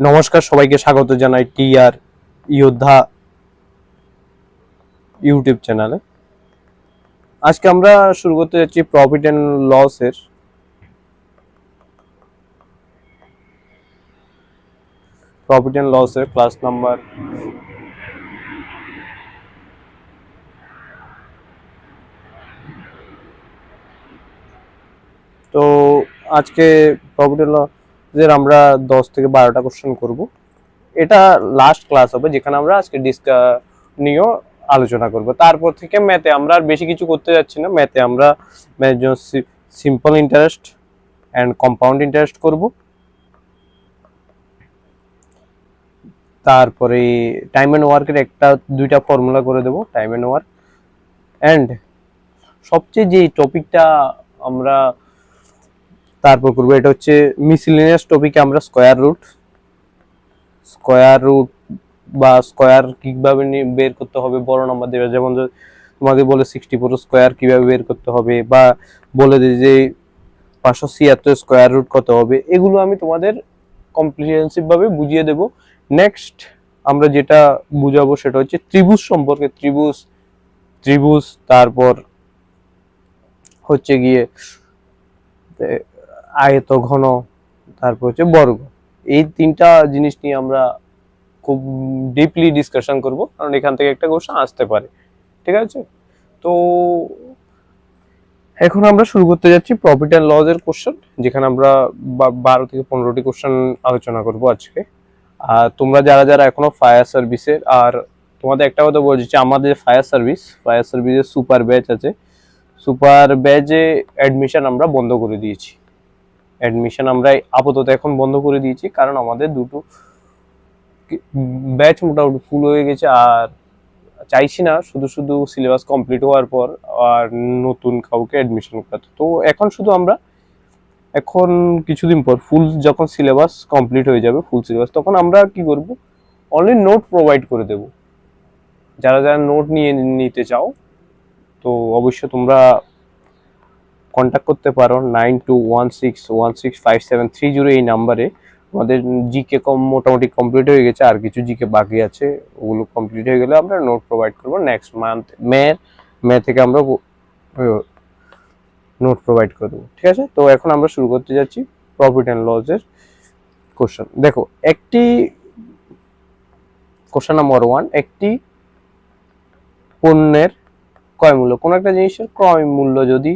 নমস্কার, সবাইকে স্বাগত জানাই টিআর যোদ্ধা ইউটিউব চ্যানেলে। আজকে আমরা শুরু করতে যাচ্ছি প্রফিট অ্যান্ড লসের প্রফিট অ্যান্ড লসের ক্লাস নাম্বার তো আজকে প্রফিট অ্যান্ড লসের আমরা দশ থেকে বারোটা কোশ্চেন করব। এটা লাস্ট ক্লাস হবে, যেখানে আমরা আজকে ডিসকা নিয়েও আলোচনা করব। তারপর থেকে ম্যাথে আমরা আর বেশি কিছু করতে যাচ্ছি না। ম্যাথে আমরা simple interest and compound interest করব। তারপরে টাইম অ্যান্ড ওয়ার্কের একটা, দুইটা ফর্মুলা করে দেবো টাইম অ্যান্ড ওয়ার্ক অ্যান্ড সবচেয়ে যে টপিকটা আমরা তারপর করব, এটা হচ্ছে মিসিলিনিয়াস টপিকে আমরা স্কোয়ার রুট স্কোয়ার রুট বা স্কোয়ার কীভাবে বের করতে হবে, বড় নাম্বার দেবে। যেমন তোমাকে বলে সিক্সটি ফোর স্কোয়ার কীভাবে বের করতে হবে বা বলে দিই যে পাঁচশো ছিয়াত্তর স্কোয়ার রুট কত হবে, এগুলো আমি তোমাদের কম্প্রিহেন্সিভ ভাবে বুঝিয়ে দেব। নেক্সট আমরা যেটা বুঝাবো সেটা হচ্ছে ত্রিভুজ সম্পর্কে, ত্রিভুজ ত্রিভুজ, তারপর হচ্ছে গিয়ে আয়ত, ঘন, তারপর হচ্ছে বর্গ। এই তিনটা জিনিস নিয়ে আমরা খুব ডিপলি ডিসকাশন করব, কারণ এখান থেকে একটা কোশ্চেন আসতে পারে। ঠিক আছে? তো এখন আমরা শুরু করতে যাচ্ছি প্রফিট অ্যান্ড লস এর কোশ্চেন যেখানে আমরা বারো থেকে পনেরোটি কোশ্চেন আলোচনা করব আজকে। আর তোমরা যারা যারা এখনও ফায়ার সার্ভিসের আর তোমাদের একটা কথা বলছি যে আমাদের ফায়ার সার্ভিস ফায়ার সার্ভিসের সুপার ব্যাচ আছে। সুপার ব্যাচে অ্যাডমিশন আমরা বন্ধ করে দিয়েছি। অ্যাডমিশন আমরা আপাতত এখন বন্ধ করে দিয়েছি, কারণ আমাদের দুটো ব্যাচ মোটামুটি ফুল হয়ে গেছে, আর চাইছি না শুধু শুধু সিলেবাস কমপ্লিট হওয়ার পর আর নতুন কাউকে অ্যাডমিশন করাতে। তো এখন শুধু আমরা এখন কিছুদিন পর ফুল যখন সিলেবাস কমপ্লিট হয়ে যাবে ফুল সিলেবাস তখন আমরা কি করব? অনলি নোট প্রোভাইড করে দেব। যারা যারা নোট নিয়ে নিতে চাও, তো অবশ্যই তোমরা কন্ট্যাক্ট করতে পারো nine two one six one six five seven three zero এই নাম্বারে আমাদের জিকে কম মোটামুটি কমপ্লিট হয়ে গেছে, আর কিছু জিকে বাকি আছে, ওগুলো কমপ্লিট হয়ে গেলে আমরা নোট প্রোভাইড করব নেক্সট মান্থ মে মে থেকে আমরা নোট প্রোভাইড করে দেবো, ঠিক আছে? তো এখন আমরা শুরু করতে যাচ্ছি প্রফিট অ্যান্ড লসের কোশ্চেন দেখো, একটি কোশ্চেন নাম্বার ওয়ান একটি পণ্যের ক্রয় মূল্য, কোনো একটা জিনিসের ক্রয় মূল্য যদি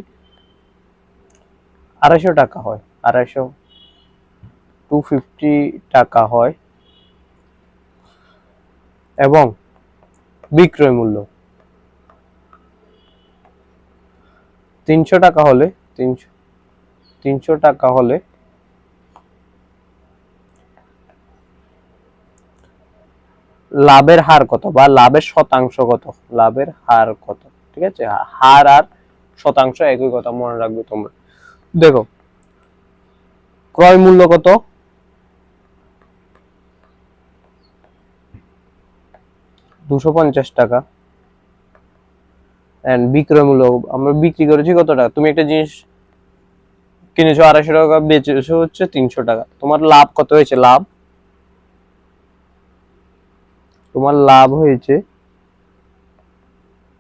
আড়াইশো টাকা হয়, আড়াইশো টু ফিফটি টাকা হয়। এবং বিক্রয় মূল্য তিনশো টাকা হলে তিনশো তিনশো টাকা হলে লাভের হার কত বা লাভের শতাংশ কত? লাভের হার কত? ঠিক আছে? হার আর শতাংশ একই কথা মনে রাখবে তোমরা। দেখো, ক্রয় মূল্য কত? দুশো পঞ্চাশ টাকা। এন্ড বিক্রয় মূল্য, আমরা বিক্রি করেছি কত টাকা? তুমি একটা জিনিস কিনেছো, আড়াইশো টাকা, বেচেছো হচ্ছে তিনশো টাকা। তোমার লাভ কত হয়েছে? লাভ? তোমার লাভ হয়েছে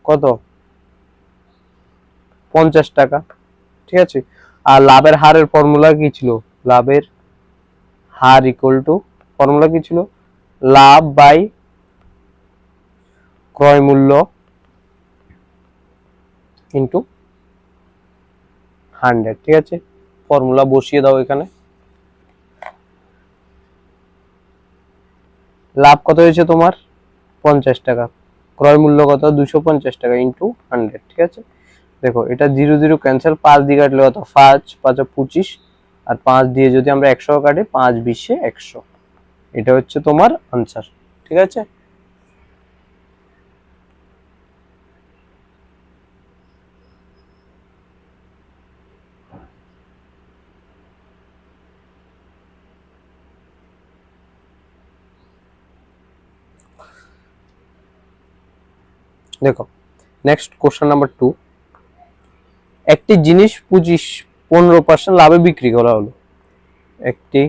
কত? পঞ্চাশ টাকা, ঠিক আছে? আর লাভের হারের ফর্মুলা কি ছিল? লাভের হার ইকুয়াল টু ফর্মুলা কি ছিল? লাভ বাই ক্রয় মূল্য ইন্টু হান্ড্রেড ঠিক আছে? ফর্মুলা বসিয়ে দাও এখানে। লাভ কত হয়েছে তোমার? পঞ্চাশ টাকা। ক্রয় মূল্য কত? দুশো পঞ্চাশ টাকা ইন্টু হান্ড্রেড ঠিক আছে? দেখো, এটা জিরো জিরো ক্যান্সেল পাঁচ দিয়ে কাটলে কত? পাঁচ পাঁচ পঁচিশ। আর পাঁচ দিয়ে যদি আমরা একশো কাটি, পাঁচ বিশে একশো। এটা হচ্ছে তোমার আনসার ঠিক আছে? দেখো নেক্সট কোশ্চেন নাম্বার টু একটি জিনিস পঁচিশ, পনেরো পার্সেন্ট লাভে বিক্রি করা হলো। একটি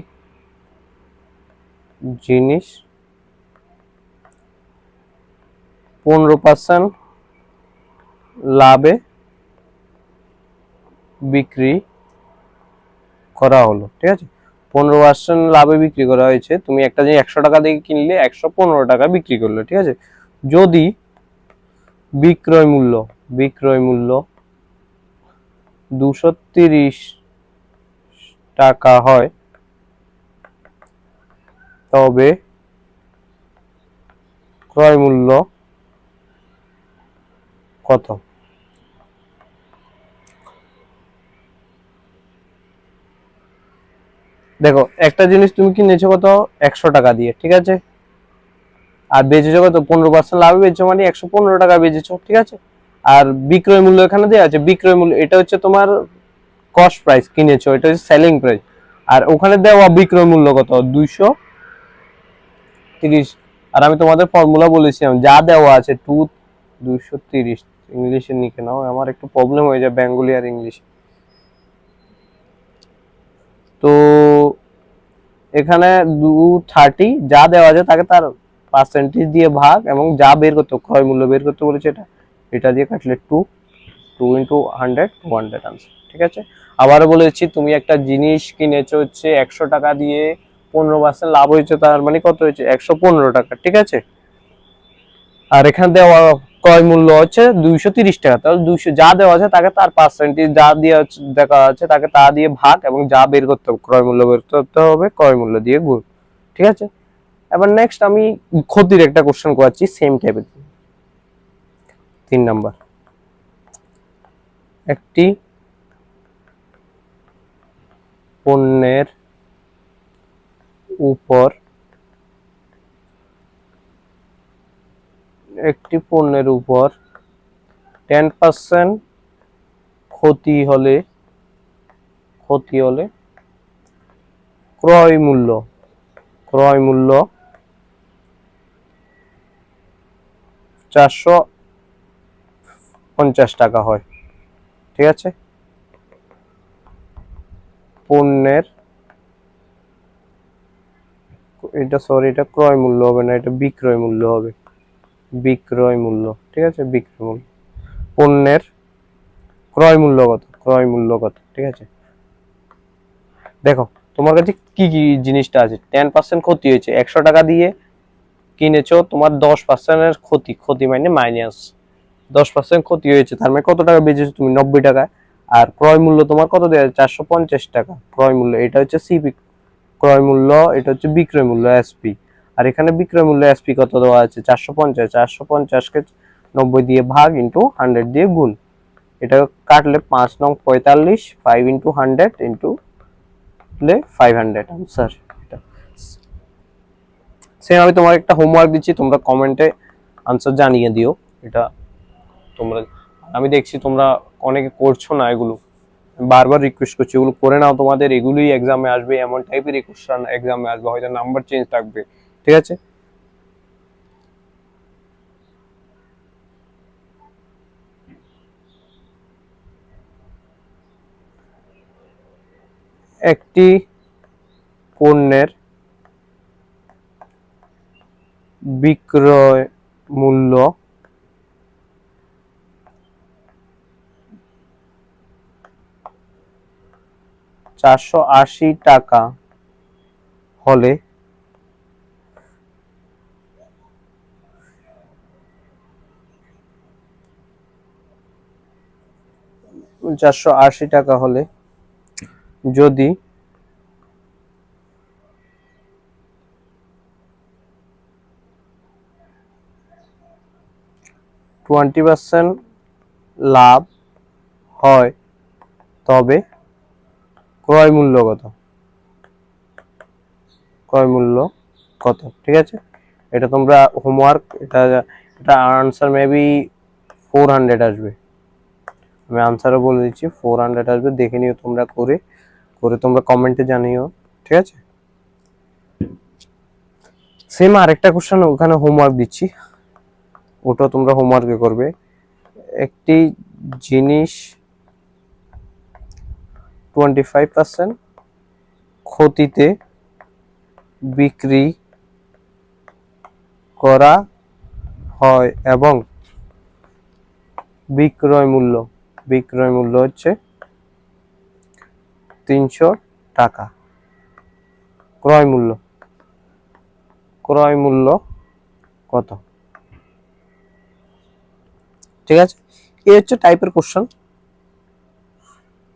জিনিস পনেরো পার্সেন্ট লাভে বিক্রি করা হলো, ঠিক আছে? পনেরো পার্সেন্ট লাভে বিক্রি করা হয়েছে, তুমি একটা জিনিস একশো টাকা দিয়ে কিনলে একশো পনেরো টাকা বিক্রি করলে, ঠিক আছে? যদি বিক্রয় মূল্য বিক্রয় মূল্য দুশো তিরিশ টাকা হয়। তবে ক্রয় মূল্য কত? দেখো, একটা জিনিস তুমি কিনেছো কত? একশো টাকা দিয়ে, ঠিক আছে? আর বেচেছো কত? পনেরো পার্সেন্ট লাভে বেচছো মানে একশো পনেরো টাকা বেচেছো, ঠিক আছে? আর বিক্রয় মূল্য এখানে দেওয়া আছে, বিক্রয় মূল্য, এটা হচ্ছে তোমার কস্ট প্রাইস কিনেছো, এটা হচ্ছে সেলিং প্রাইস আর ওখানে দেওয়া বিক্রয় মূল্য কত? দুইশো তিরিশ। আর আমি তোমাদের ফর্মুলা বলেছিলাম যা দেওয়া আছে টু দুইশো তিরিশ। ইংলিশে লিখে নাও, আমার একটু প্রবলেম হয়ে যায়, বেঙ্গলি আর ইংলিশ। তো এখানে দু থার্টি যা দেওয়া আছে তাকে তার পার্সেন্টেজ দিয়ে ভাগ এবং যা বের করতে ক্রয় মূল্য বের করতে বলেছে এটা। এটা দিয়ে কাটলে two two into hundred two hundred answer ঠিক আছে? আবারও বলেছি তুমি একটা জিনিস কিনেছো হচ্ছে একশো টাকা দিয়ে, পনেরো পার্সেন্ট লাভ হয়েছে, তার মানে কত হয়েছে? একশো পনেরো টাকা, ঠিক আছে? আর এখানে দেওয়া ক্রয় মূল্য হচ্ছে দুইশো তিরিশ টাকা, তাহলে দুইশো যা দেওয়া আছে তাকে তার পার্সেন্টেজ যা দিয়ে দেখা আছে তাকে তা দিয়ে ভাগ এবং যা বের করতে হবে, ক্রয় মূল্য বের করতে হবে, ক্রয় মূল্য দিয়ে গুণ, ঠিক আছে? এবার নেক্সট আমি ক্ষতির একটা কোশ্চেন করাচ্ছি সেম টাইপের তিন নাম্বার। একটি পণ্যের উপর একটি পণ্যের উপর টেন পার্সেন্ট ক্ষতি হলে ক্ষতি হলে ক্রয় মূল্য ক্রয় মূল্য চারশো পঞ্চাশ টাকা হয়। ঠিক আছে? পণ্যের এটা সরি এটা ক্রয় মূল্য হবে না, এটা বিক্রয় মূল্য হবে। বিক্রয় মূল্য, ঠিক আছে? বিক্রয় মূল্য। পণ্যের ক্রয় মূল্য কত? ক্রয় মূল্য কত? ঠিক আছে? দেখো, তোমার কাছে কি কি জিনিসটা আছে? টেন পার্সেন্ট ক্ষতি হয়েছে, একশো টাকা দিয়ে কিনেছো, তোমার দশ পার্সেন্টের ক্ষতি। ক্ষতি মানে মাইনাস দশ পার্সেন্ট ক্ষতি হয়েছে। তার মানে কত টাকা বেচেছো তুমি? নব্বই টাকা। আর ক্রয় মূল্য তোমার কত দেওয়া চারশো পঞ্চাশ টাকা ক্রয় মূল্য। এটা হচ্ছে সিপি ক্রয় মূল্য, এটা হচ্ছে বিক্রয় মূল্য এসপি আর এখানে বিক্রয় মূল্য এসপি কত দেওয়া আছে চারশো পঞ্চাশ। চারশো পঞ্চাশকে নব্বই দিয়ে ভাগ ইন্টু হান্ড্রেড দিয়ে গুণ। এটা কাটলে পাঁচ নং পঁয়তাল্লিশ five into hundred into five hundred answer এটা। সেম আমি তোমার একটা হোমওয়ার্ক দিচ্ছি, তোমরা কমেন্টে আনসার জানিয়ে দিও। এটা তোমরা, আমি দেখছি তোমরা অনেকে করছ না এগুলো। বারবার রিকোয়েস্ট করছি, এগুলো করে নাও, তোমাদের এগুলোই এক্সামে আসবে, এমন টাইপের কোশ্চেন এক্সামে আসবে, হয়তো নাম্বার চেঞ্জ থাকবে, ঠিক আছে? একটি পণ্যের বিক্রয় মূল্য চারশো আশি টাকা হলে চারশো আশি টাকা হলে যদি টোয়েন্টি পার্সেন্ট লাভ হয় তবে ক্রয় মূল্য কত? ক্রয় মূল্য কত? ঠিক আছে? এটা তোমরা হোমওয়ার্ক এটা এটা আনসার মেবি ফোর হান্ড্রেড আসবে। আমি আনসারও বলে দিচ্ছি ফোর হান্ড্রেড আসবে। দেখে নিও তোমরা করে করে তোমরা কমেন্টে জানিও, ঠিক আছে? সেম আরেকটা কোশ্চেন ওখানে হোমওয়ার্ক দিচ্ছি। ওটা তোমরা হোমওয়ার্কে করবে। একটি জিনিস টোয়েন্টি ফাইভ পার্সেন্ট ক্ষতিতে বিক্রি করা হয় এবং বিক্রয় মূল্য বিক্রয় মূল্য হচ্ছে তিনশো টাকা। ক্রয় মূল্য ক্রয় মূল্য কত? ঠিক আছে? এই হচ্ছে টাইপের কোশ্চেন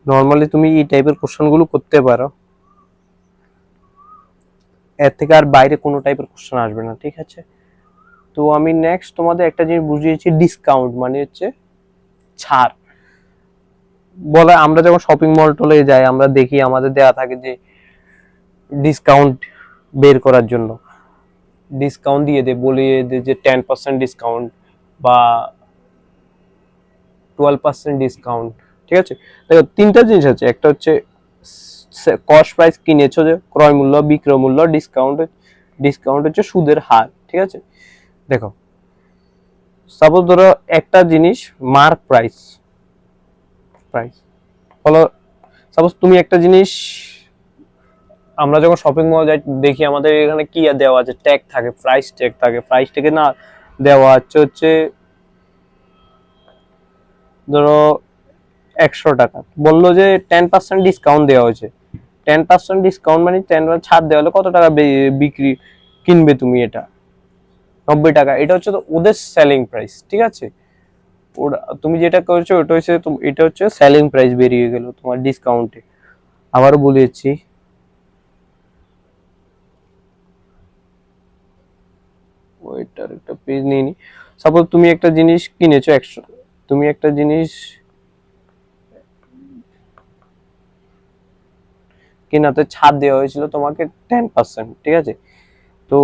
নর্মালি তুমি এই টাইপের কোশ্চেনগুলো করতে পারো। এর থেকে আর বাইরে কোনো টাইপের কোশ্চেন আসবে না, ঠিক আছে? তো আমি নেক্সট তোমাদের একটা জিনিস বুঝিয়েছি ডিসকাউন্ট মানে হচ্ছে ছাড়। বলে আমরা যখন শপিং মল টলে যাই, আমরা দেখি আমাদের দেয়া থাকে যে ডিসকাউন্ট বের করার জন্য। ডিসকাউন্ট দিয়ে দে বলিয়ে দে যে টেন পার্সেন্ট ডিসকাউন্ট বা টুয়েলভ পার্সেন্ট ডিসকাউন্ট ঠিক আছে? দেখো, তিনটা জিনিস আছে। একটা হচ্ছে কস্ট প্রাইস কিনেছো যে ক্রয় মূল্য, বিক্রয় মূল্য ডিসকাউন্ট ডিসকাউন্ট হচ্ছে সুদের হার, ঠিক আছে? দেখো সাপোজ ধরো একটা জিনিস মার্ক প্রাইস প্রাইস হলো সাপোজ তুমি একটা জিনিস, আমরা যখন শপিং মল যাই, দেখি আমাদের এখানে কি দেওয়া আছে? ট্যাগ থাকে প্রাইস ট্যাগ থাকে। প্রাইস ট্যাগে না দেওয়া আছে হচ্ছে, ধরো একশো টাকা। বলল যে টেন পার্সেন্ট ডিসকাউন্ট দেওয়া হয়েছে। টেন পার্সেন্ট ডিসকাউন্ট মানে টেন ছাড় দেওয়া হলে কত টাকা বিক্রি কিনবে তুমি এটা? নব্বই টাকা। এটা হচ্ছে তো ওদের সেলিং প্রাইস ঠিক আছে? ওরা তুমি যেটা করছ, ওটা হচ্ছে এটা হচ্ছে সেলিং প্রাইস বেরিয়ে গেল তোমার ডিসকাউন্টে আবারও বলেছি ওইটার একটা পেজ নিয়ে নি। সাপোজ তুমি একটা জিনিস কিনেছো একশো তুমি একটা জিনিস কেনাতে ছাড় দেওয়া হয়েছিল তোমাকে টেন পার্সেন্ট ঠিক আছে? তো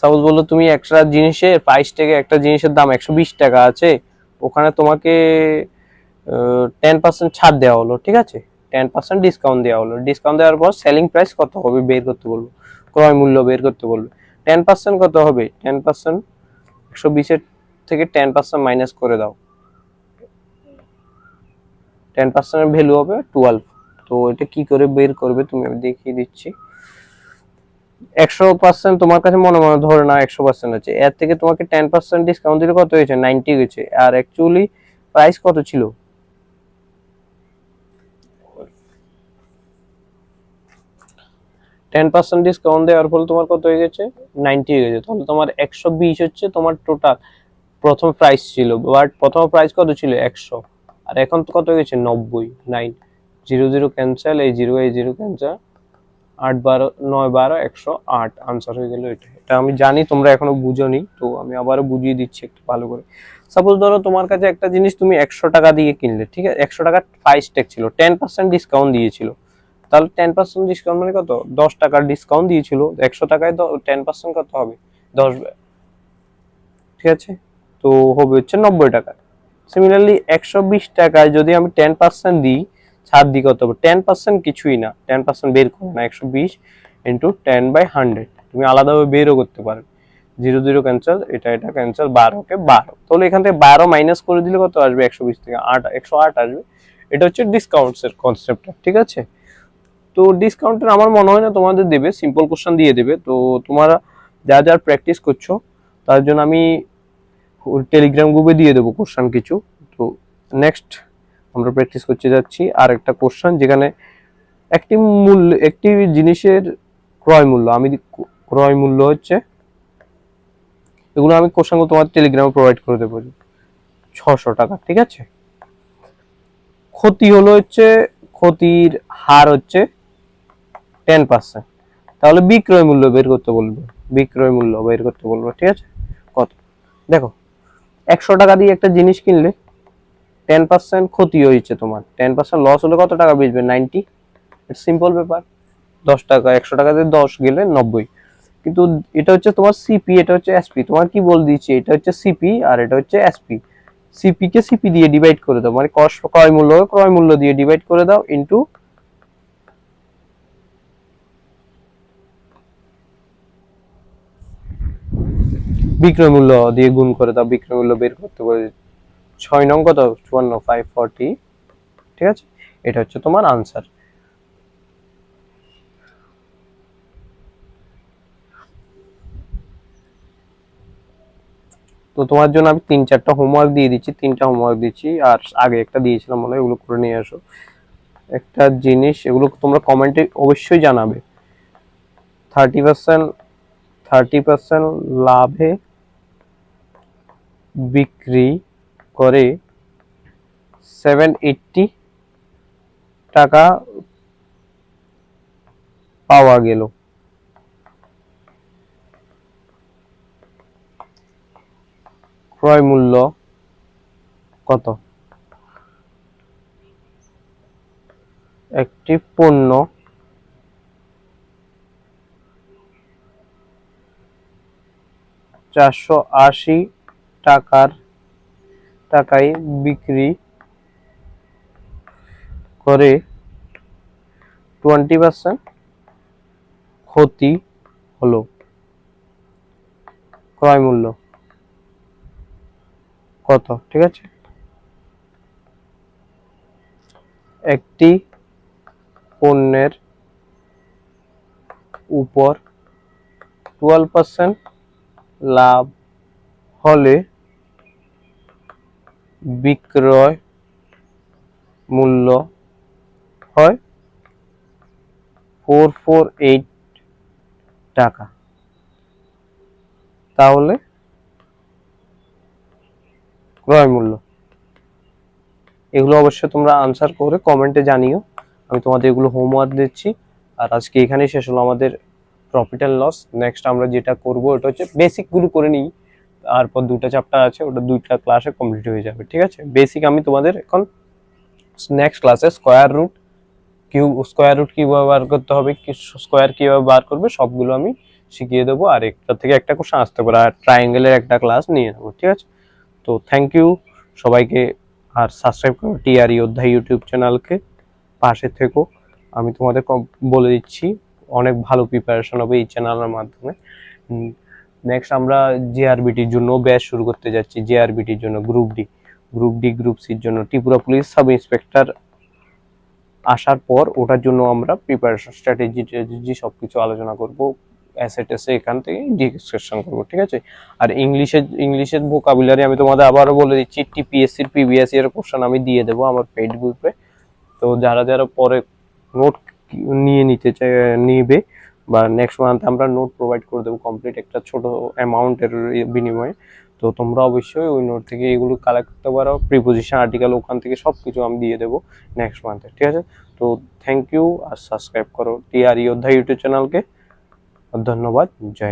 সাপোজ বলল তুমি একটা জিনিসের প্রাইস থেকে একটা জিনিসের দাম একশো বিশ টাকা আছে, ওখানে তোমাকে টেন পার্সেন্ট ছাড় দেওয়া হলো, ঠিক আছে? টেন পার্সেন্ট ডিসকাউন্ট দেওয়া হলো। ডিসকাউন্ট দেওয়ার পর সেলিং প্রাইস কত হবে বের করতে বলব, ক্রয় মূল্য বের করতে বলবে। টেন পার্সেন্ট কত হবে? টেন পার্সেন্ট একশো বিশের থেকে টেন পার্সেন্ট মাইনাস করে দাও। টেন পার্সেন্টের ভ্যালু হবে টুয়েলভ তো এটা কি করে বের করবে তুমি আমি দেখিয়ে দিচ্ছি। একশো পার্সেন্ট তোমার কাছে মনে মনে ধরে না একশো পার্সেন্ট আছে। এর থেকে তোমাকে টেন পার্সেন্ট ডিসকাউন্ট দিলে কত হয়েছে? নাইনটি হয়েছে আর অ্যাকচুয়ালি প্রাইস কত ছিল? টেন পার্সেন্ট ডিসকাউন্ট দেওয়ার ফলে তোমার কত হয়ে গেছে? নাইনটি হয়ে গেছে। তাহলে তোমার একশো বিশ হচ্ছে তোমার টোটাল প্রথম প্রাইস ছিল। বাট প্রথম প্রাইস কত ছিল? একশো। আর এখন তো কত হয়ে গেছে নব্বই নাইন জিরো জিরো ক্যান্সেল এই জিরো এই জিরো ক্যান্সেল আট, বারো, নয়, বারো, একশো আট আনসার হয়ে গেল এটা। এটা আমি জানি, তোমরা এখনও বুঝোনি, তো আমি আবারও বুঝিয়ে দিচ্ছি একটু ভালো করে। সাপোজ ধরো তোমার কাছে একটা জিনিস তুমি একশো টাকা দিয়ে কিনলে, ঠিক আছে? একশো টাকার প্রাইস ট্যাগ ছিল টেন পার্সেন্ট ডিসকাউন্ট দিয়েছিল। তাহলে টেন পার্সেন্ট ডিসকাউন্ট মানে কত? দশ টাকার ডিসকাউন্ট দিয়েছিল, একশো টাকায় টেন পার্সেন্ট কত হবে? দশ, ঠিক আছে? তো হবে হচ্ছে নব্বই টাকা। সিমিলারলি একশো বিশ টাকায় যদি আমি টেন পার্সেন্ট দিই, ছাড় দিই কত? টেন পার্সেন্ট কিছুই না। টেন পার্সেন্ট বের করো না, একশো বিশ ইন্টু টেন বাই হান্ড্রেড তুমি আলাদাভাবে বেরও করতে পারবে জিরো জিরো ক্যান্সেল এটা এটা ক্যান্সেল বারোকে বারো। তাহলে এখান থেকে বারো মাইনাস করে দিলে কত আসবে? একশো বিশ থেকে আট, একশো আট আসবে। এটা হচ্ছে ডিসকাউন্টসের কনসেপ্টটা ঠিক আছে? তো ডিসকাউন্টের আমার মনে হয় না তোমাদের দেবে। সিম্পল কোশ্চেন দিয়ে দেবে। তো তোমরা যা যা প্র্যাকটিস করছ, তার জন্য আমি টেলিগ্রাম গ্রুপে দিয়ে দেবো কোশ্চেন কিছু। তো নেক্সট আমরা প্র্যাকটিস করতে যাচ্ছি আর একটা কোশ্চেন যেখানে একটি মূল্য, একটি জিনিসের ক্রয় মূল্য, আমি ক্রয় মূল্য হচ্ছে, এগুলো আমি কোশ্চেনগুলো তোমার টেলিগ্রামে প্রোভাইড করে দেবো। ছশো টাকা, ঠিক আছে? ক্ষতি হলো হচ্ছে, ক্ষতির হার হচ্ছে টেন পার্সেন্ট তাহলে বিক্রয় মূল্য বের করতে বলবে, বিক্রয় মূল্য বের করতে বলবে, ঠিক আছে? কত? দেখো একশো টাকা দিয়ে একটা জিনিস কিনলে টেন পার্সেন্ট ক্ষতি হয়েছে তোমার। টেন পার্সেন্ট লস হলে কত টাকা বেচবে? নাইনটি সিম্পল ব্যাপার। দশ টাকা, একশো টাকা দিয়ে দশ গেলে নব্বই। কিন্তু এটা হচ্ছে তোমার সিপি এটা হচ্ছে এসপি তোমার কি বল দিচ্ছি এটা হচ্ছে সিপি আর এটা হচ্ছে এসপি সিপি কে সিপি দিয়ে ডিভাইড করে দাও। মানে ক্রয় মূল্য ক্রয় মূল্য দিয়ে ডিভাইড করে দাও ইনটু বিক্রয় মূল্য দিয়ে গুণ করে দাও বিক্রয় মূল্য বের করতে পারি ছয় নং কত? চুয়ান্ন ফাইভ ফর্টি ঠিক আছে? এটা হচ্ছে তোমার আনসার তো তোমার জন্য আমি তিন চারটা হোমওয়ার্ক দিয়ে দিচ্ছি, তিনটা হোমওয়ার্ক দিচ্ছি, আর আগে একটা দিয়েছিলাম বলে এগুলো করে নিয়ে আসো। একটা জিনিস, এগুলো তোমরা কমেন্টে অবশ্যই জানাবে। থার্টি পার্সেন্ট থার্টি পার্সেন্ট লাভে বিক্রি করে সেভেন এইটটি টাকা পাওয়া গেল। ক্রয় মূল্য কত? একটি পণ্য চারশো আশি টাকার টাকায় বিক্রি করে টোয়েন্টি পার্সেন্ট ক্ষতি হলো। ক্রয় মূল্য কত, ঠিক আছে? একটি পণ্যের উপর টুয়েলভ পার্সেন্ট লাভ হলে বিক্রয় মূল্য হয় ফোর ফোর এইট টাকা। তাহলে ক্রয় মূল্য। এগুলো অবশ্যই তোমরা আনসার করে কমেন্টে জানিও। আমি তোমাদের এগুলো হোমওয়ার্ক দিচ্ছি। আর আজকে এখানেই শেষ হলো আমাদের প্রফিট অ্যান্ড লস নেক্সট আমরা যেটা করব ওটা হচ্ছে বেসিকগুলো করে নিই। তারপর দুটো চ্যাপ্টার আছে, ওটা দুইটা ক্লাসে কমপ্লিট হয়ে যাবে, ঠিক আছে? বেসিক আমি তোমাদের এখন নেক্সট ক্লাসে square root cube square root কীভাবে বার করতে হবে স্কোয়ার কীভাবে বার করবে, সবগুলো আমি শিখিয়ে দেবো, আর একটা থেকে একটা কোশ্চেন আসতে পারে, আর ট্রায়াঙ্গেলের একটা ক্লাস নিয়ে নেব, ঠিক আছে? তো থ্যাংক ইউ সবাইকে, আর সাবস্ক্রাইব করো টিআরই অধ্যায় ইউটিউব চ্যানেলকে পাশে থেকো। আমি তোমাদের বলে দিচ্ছি, অনেক ভালো প্রিপারেশন হবে এই চ্যানেলের মাধ্যমে। নেক্সট আমরা জেআরবিটির জন্য ব্যাচ শুরু করতে যাচ্ছি জেআরবিটির জন্য group D group D group সির জন্য ত্রিপুরা পুলিশ সাব ইন্সপেক্টর আসার পর ওটার জন্য আমরা প্রিপারেশন স্ট্র্যাটেজি স্ট্র্যাটেজি সব কিছু আলোচনা করব অ্যাসেট এসে এখান থেকে ডিসকাশন করব, ঠিক আছে? আর ইংলিশের ইংলিশের ভোকাবুলারি আমি তোমাদের আবারও বলে দিচ্ছি টিপিএসসির পিবিএসসি এর কোশ্চেন আমি দিয়ে দেবো আমার পেড গ্রুপে তো যারা যারা পরে নোট নিয়ে নিতে চাই নিবে বা নেক্সট মান্থ আমরা নোট প্রোভাইড করে দেবো কমপ্লিট একটা ছোট অ্যামাউন্টের বিনিময়ে। তো তোমরা অবশ্যই ওই নোট থেকে এগুলো কালেক্ট করতে পারো প্রিপোজিশন আর্টিকেল ওখান থেকে সব কিছু আমি দিয়ে দেবো নেক্সট মান্থে ঠিক আছে? তো থ্যাংক ইউ আর সাবস্ক্রাইব করো টিআরই অধ্যায় ইউটিউব চ্যানেলকে ধন্যবাদ, জয়।